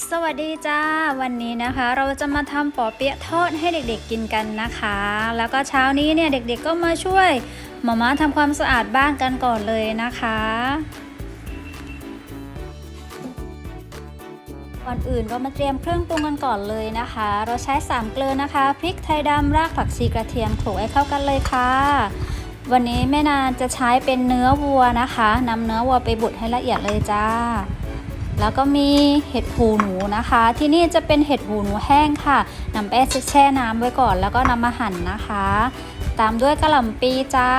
สวัสดีจ้า วันนี้นะคะ เราจะมาทำปอเปี๊ยะทอดให้เด็กๆกินกันนะคะ แล้วก็เช้านี้เนี่ยเด็กๆก็มาช่วยหมอม้าทำความสะอาดบ้านกันก่อนเลยนะคะก่อนอื่นเรามาเตรียมเครื่องปรุงกันก่อนเลยนะคะ เราใช้3เกลือนะคะพริกไทยดำรากผักชีกระเทียมโขลกให้เข้ากันเลยค่ะ วันนี้แม่นานจะใช้เป็นเนื้อวัวนะคะนำเนื้อวัวไปบดให้ละเอียดเลยจ้า แล้วก็มีเห็ดหูหนูนะคะ ที่นี่จะเป็นเห็ดหูหนูแห้งค่ะนำไปแช่น้ำไว้ก่อน แล้วก็นำมาหั่นนะคะ ตามด้วยกระหล่ำปีจ้า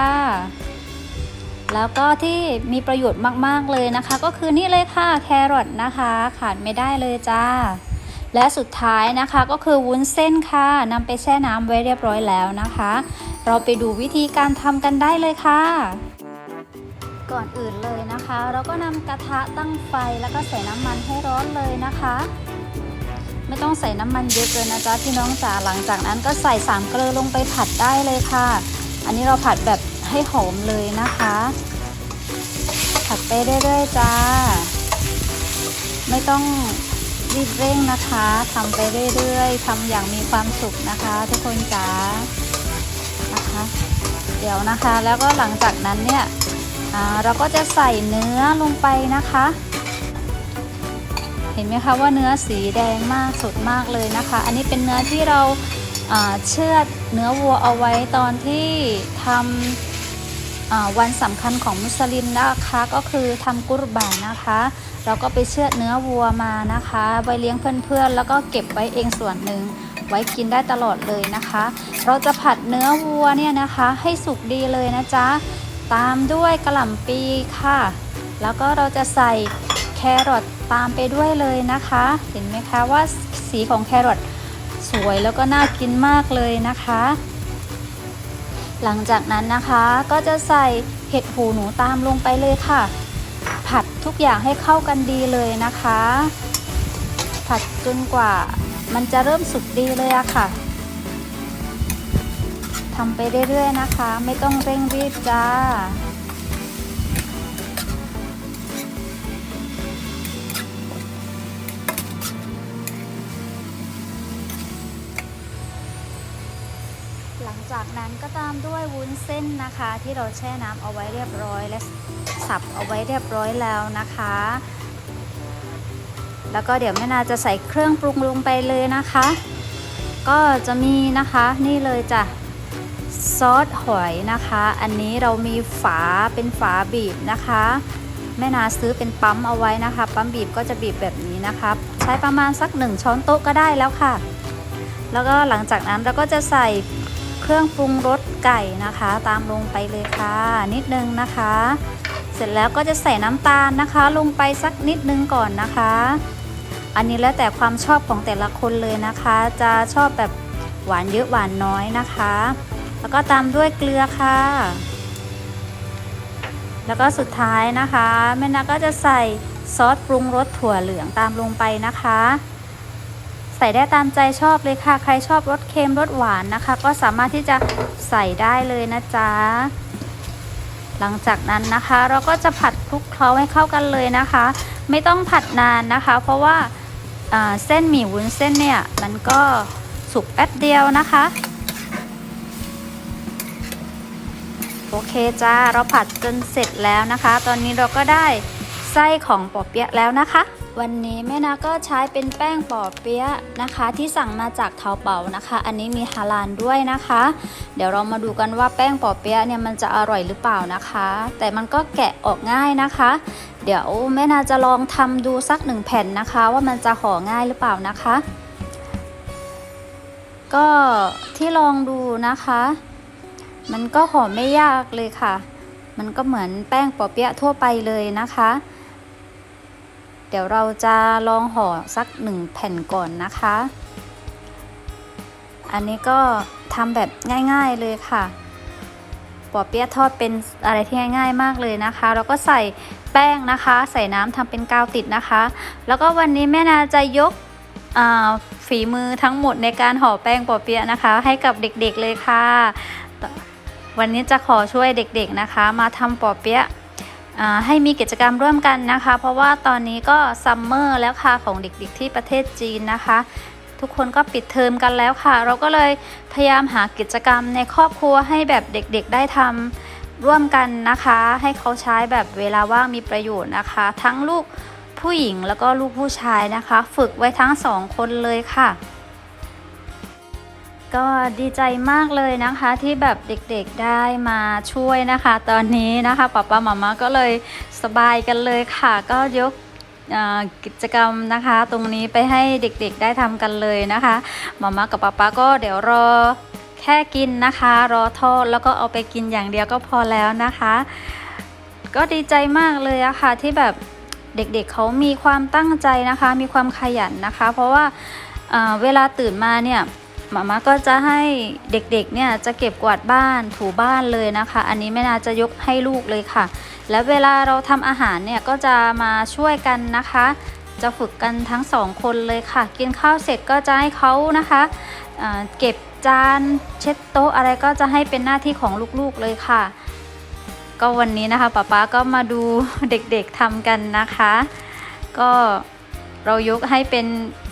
แล้วก็ที่มีประโยชน์มากๆเลยนะคะ ก็คือนี่เลยค่ะแครอทนะคะ ขาดไม่ได้เลยจ้า และสุดท้ายนะคะก็คือวุ้นเส้นค่ะนำไปแช่น้ำไว้เรียบร้อยแล้วนะคะ เราไปดูวิธีการทำกันได้เลยค่ะ ก่อนอื่นเลยนะคะ เราก็นำกระทะตั้งไฟแล้วก็ใส่น้ำมันให้ร้อนเลยนะคะ ไม่ต้องใส่น้ำมันเยอะเกินนะจ๊ะพี่น้องจ๋าหลังจากนั้นก็ใส่สามเกลือลงไปผัดได้เลยค่ะ อันนี้เราผัดแบบให้หอมเลยนะคะ ผัดไปเรื่อยๆจ้า ไม่ต้องรีบเร่งนะคะทำไปเรื่อยๆทำอย่างมีความสุขนะคะ ทุกคนจ๋านะคะ เดี๋ยวนะคะแล้วก็หลังจากนั้นเนี่ย เราก็จะใส่เนื้อลงไปนะคะ เห็นไหมคะว่าเนื้อสีแดงมากสดมากเลยนะคะ อันนี้เป็นเนื้อที่เราเชือดเนื้อวัวเอาไว้ตอนที่ทำวันสำคัญของมุสลิมนะคะ ก็คือทำกุรบานนะคะ เราก็ไปเชือดเนื้อวัวมานะคะไว้เลี้ยงเพื่อนๆ แล้วก็เก็บไว้เองส่วนหนึ่งไว้กินได้ตลอดเลยนะคะ เราจะผัดเนื้อวัวเนี่ยนะคะ ให้สุกดีเลยนะจ๊ะ ตามด้วยกระหล่ำปีค่ะ แล้วก็เราจะใส่แครอทตามไปด้วยเลยนะคะ เห็นไหมคะว่าสีของแครอทสวยแล้วก็น่ากินมากเลยนะคะ หลังจากนั้นนะคะก็จะใส่เห็ดหูหนูตามลงไปเลยค่ะ ผัดทุกอย่างให้เข้ากันดีเลยนะคะ ผัดจนกว่ามันจะเริ่มสุกดีเลยอะค่ะ ทำไปเรื่อยๆนะคะ ไม่ต้องเร่งรีบจ้า หลังจากนั้นก็ตามด้วยวุ้นเส้นนะคะ ที่เราแช่น้ำเอาไว้เรียบร้อยและสับเอาไว้เรียบร้อยแล้วนะคะแล้วก็เดี๋ยวแม่นาจะใส่เครื่องปรุงลงไปเลยนะคะ ก็จะมีนะคะนี่เลยจ้ะ ซอสหอยนะคะ อันนี้เรามีฝาเป็นฝาบีบนะคะ แม่นาซื้อเป็นปั๊มเอาไว้นะคะ ปั๊มบีบก็จะบีบแบบนี้นะคะใช้ประมาณสักหนึ่งช้อนโต๊ะก็ได้แล้วค่ะ แล้วก็หลังจากนั้นเราก็จะใส่เครื่องปรุงรสไก่นะคะ ตามลงไปเลยค่ะ นิดนึงนะคะ เสร็จแล้วก็จะใส่น้ำตาลนะคะ ลงไปสักนิดนึงก่อนนะคะ อันนี้แล้วแต่ความชอบของแต่ละคนเลยนะคะ จะชอบแบบหวานเยอะหวานน้อยนะคะ แล้วก็ตามด้วยเกลือค่ะ แล้วก็สุดท้ายนะคะแม่นาก็จะใส่ซอสปรุงรสถั่วเหลืองตามลงไปนะคะ ใส่ได้ตามใจชอบเลยค่ะ ใครชอบรสเค็มรสหวานนะคะ ก็สามารถที่จะใส่ได้เลยนะจ๊ะหลังจากนั้นนะคะ เราก็จะผัดคลุกเคล้าให้เข้ากันเลยนะคะ ไม่ต้องผัดนานนะคะ เพราะว่าเส้นหมี่วุ้นเส้นเนี่ยมันก็สุกแป๊บเดียวนะคะ โอเคจ้าเราผัดจนเสร็จแล้วนะคะ ตอนนี้เราก็ได้ไส้ของปอเปี๊ยะแล้วนะคะ วันนี้แม่นาก็ใช้เป็นแป้งปอเปี๊ยะนะคะ ที่สั่งมาจากเทาเป่านะคะ อันนี้มีฮาลานด้วยนะคะ เดี๋ยวเรามาดูกันว่าแป้งปอเปี๊ยะเนี่ยมันจะอร่อยหรือเปล่านะคะ แต่มันก็แกะออกง่ายนะคะ เดี๋ยวแม่นาจะลองทำดูสักหนึ่งแผ่นนะคะ ว่ามันจะห่อง่ายหรือเปล่านะคะ ก็ที่ลองดูนะคะ มันก็ห่อไม่ยากเลยค่ะ มันก็เหมือนแป้งปอเปี๊ยะทั่วไปเลยนะคะ เดี๋ยวเราจะลองห่อสักหนึ่งแผ่นก่อนนะคะ อันนี้ก็ทำแบบง่าย ๆเลยค่ะปอเปี๊ยะทอดเป็นอะไรที่ง่ายๆมากเลยนะคะ แล้วก็ใส่แป้งนะคะ ใส่น้ำทำเป็นกาวติดนะคะ แล้วก็วันนี้แม่นาจะยกฝีมือทั้งหมดในการห่อแป้งปอเปี๊ยะนะคะ ให้กับเด็กๆเลยค่ะ วันนี้จะขอช่วยเด็กๆนะคะ มาทำปอเปี๊ยะให้มีกิจกรรมร่วมกันนะคะ เพราะว่าตอนนี้ก็ซัมเมอร์แล้วค่ะของเด็กๆที่ประเทศจีนนะคะ ทุกคนก็ปิดเทอมกันแล้วค่ะ เราก็เลยพยายามหากิจกรรมในครอบครัวให้แบบเด็กๆได้ทำร่วมกันนะคะ ให้เขาใช้แบบเวลาว่างมีประโยชน์นะคะ ทั้งลูกผู้หญิงแล้วก็ลูกผู้ชายนะคะ ฝึกไว้ทั้งสองคนเลยค่ะ ก็ดีใจมากเลยนะคะที่แบบเด็กๆได้มาช่วยนะคะ ตอนนี้นะคะป๊าป๊ามาม่าก็เลยสบายกันเลยค่ะ ก็ยกกิจกรรมนะคะตรงนี้ไปให้เด็กๆได้ทำกันเลยนะคะมาม่ากับป๊าป๊าก็เดี๋ยวรอแค่กินนะคะ รอทอดแล้วก็เอาไปกินอย่างเดียวก็พอแล้วนะคะ ก็ดีใจมากเลยอะค่ะที่แบบเด็กๆเเขามีความตั้งใจนะคะ มีความขยันนะคะ เพราะว่าเวลาตื่นมาเนี่ย มาม่าก็จะให้เด็กๆเนี่ยจะเก็บกวาดบ้านถูบ้านเลยนะคะ อันนี้แม่นาจะยกให้ลูกเลยค่ะ แล้วเวลาเราทำอาหารเนี่ยก็จะมาช่วยกันนะคะ จะฝึกกันทั้งสองคนเลยค่ะ กินข้าวเสร็จก็จะให้เขานะคะเก็บจานเช็ดโต๊ะอะไรก็จะให้เป็นหน้าที่ของลูกๆเลยค่ะ ก็วันนี้นะคะป๊าป๊าก็มาดูเด็กๆทำกันนะคะ ก็เรายกให้เป็น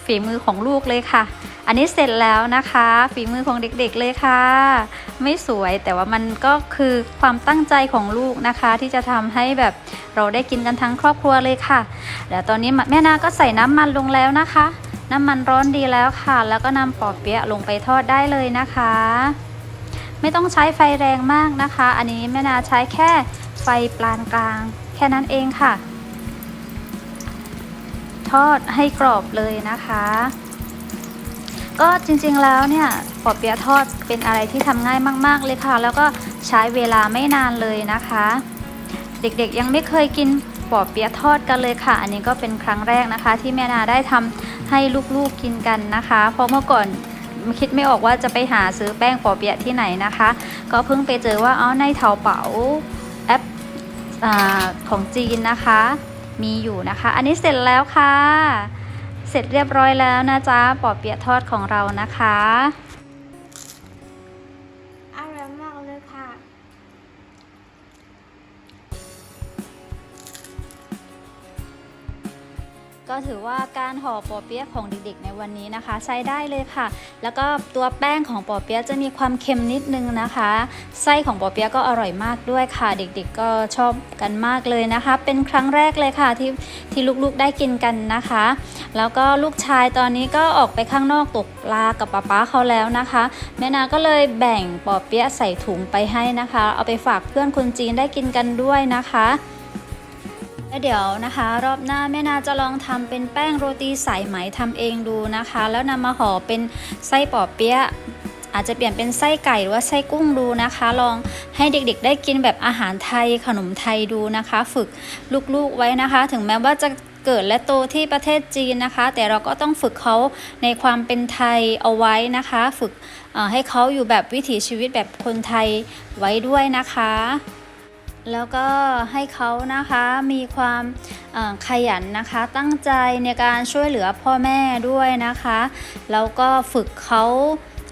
ฝีมือของลูกเลยค่ะ อันนี้เสร็จแล้วนะคะ ฝีมือของเด็กๆเลยค่ะ ไม่สวยแต่ว่ามันก็คือความตั้งใจของลูกนะคะ ที่จะทำให้แบบเราได้กินกันทั้งครอบครัวเลยค่ะเดี๋ยวตอนนี้แม่นาก็ใส่น้ำมันลงแล้วนะคะ น้ำมันร้อนดีแล้วค่ะ แล้วก็นำปอเปี๊ยะลงไปทอดได้เลยนะคะ ไม่ต้องใช้ไฟแรงมากนะคะ อันนี้แม่นาใช้แค่ไฟปานกลาง แค่นั้นเองค่ะ ทอดให้กรอบเลยนะคะ ก็จริงๆแล้วเนี่ยปอเปี๊ยะทอดเป็นอะไรที่ทำง่ายมาก ๆ เลยค่ะ แล้วก็ใช้เวลาไม่นานเลยนะคะ เด็กๆยังไม่เคยกินปอเปี๊ยะทอดกันเลยค่ะ อันนี้ก็เป็นครั้งแรกนะคะ ที่แม่นาได้ทำให้ลูกๆกินกันนะคะ เพราะเมื่อก่อนคิดไม่ออกว่าจะไปหาซื้อแป้งปอเปี๊ยะที่ไหนนะคะ ก็เพิ่งไปเจอว่าอ๋อในเถาเป๋าแอปอของจีนนะคะ มีอยู่นะคะ อันนี้เสร็จแล้วค่ะ เสร็จเรียบร้อยแล้วนะจ๊ะปอเปี๊ยะทอดของเรานะคะ ก็ถือว่าการห่อปอเปี๊ยะของเด็กๆ ในวันนี้นะคะ ใช้ได้เลยค่ะ แล้วก็ตัวแป้งของปอเปี๊ยะจะมีความเค็มนิดนึงนะคะ ไส้ของปอเปี๊ยะก็อร่อยมากด้วยค่ะ เด็กๆ ก็ชอบกันมากเลยนะคะ เป็นครั้งแรกเลยค่ะที่ที่ลูกๆได้กินกันนะคะ แล้วก็ลูกชายตอนนี้ก็ออกไปข้างนอกตกปลากับป๊าป๊าเขาแล้วนะคะ แม่นาก็เลยแบ่งปอเปี๊ยะใส่ถุงไปให้นะคะ เอาไปฝากเพื่อนคนจีนได้กินกันด้วยนะคะ แล้วเดี๋ยวนะคะ รอบหน้าแม่นาจะลองทำเป็นแป้งโรตีสายไหมทำเองดูนะคะ แล้วนำมาห่อเป็นไส้ปอเปี๊ยะอาจจะเปลี่ยนเป็นไส้ไก่หรือว่าไส้กุ้งดูนะคะ ลองให้เด็กๆ ได้กินแบบอาหารไทยขนมไทยดูนะคะ ฝึกลูกๆไว้นะคะ ถึงแม้ว่าจะเกิดและโตที่ประเทศจีนนะคะ แต่เราก็ต้องฝึกเขาในความเป็นไทยเอาไว้นะคะ ฝึกให้เขาอยู่แบบวิถีชีวิตแบบคนไทยไว้ด้วยนะคะ แล้วก็ให้เขานะคะมีความขยันนะคะตั้งใจในการช่วยเหลือพ่อแม่ด้วยนะคะ แล้วก็ฝึกเขา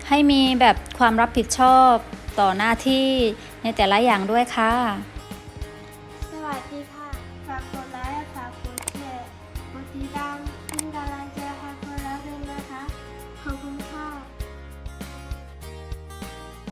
ให้มีแบบความรับผิดชอบต่อหน้าที่ในแต่ละอย่างด้วยค่ะ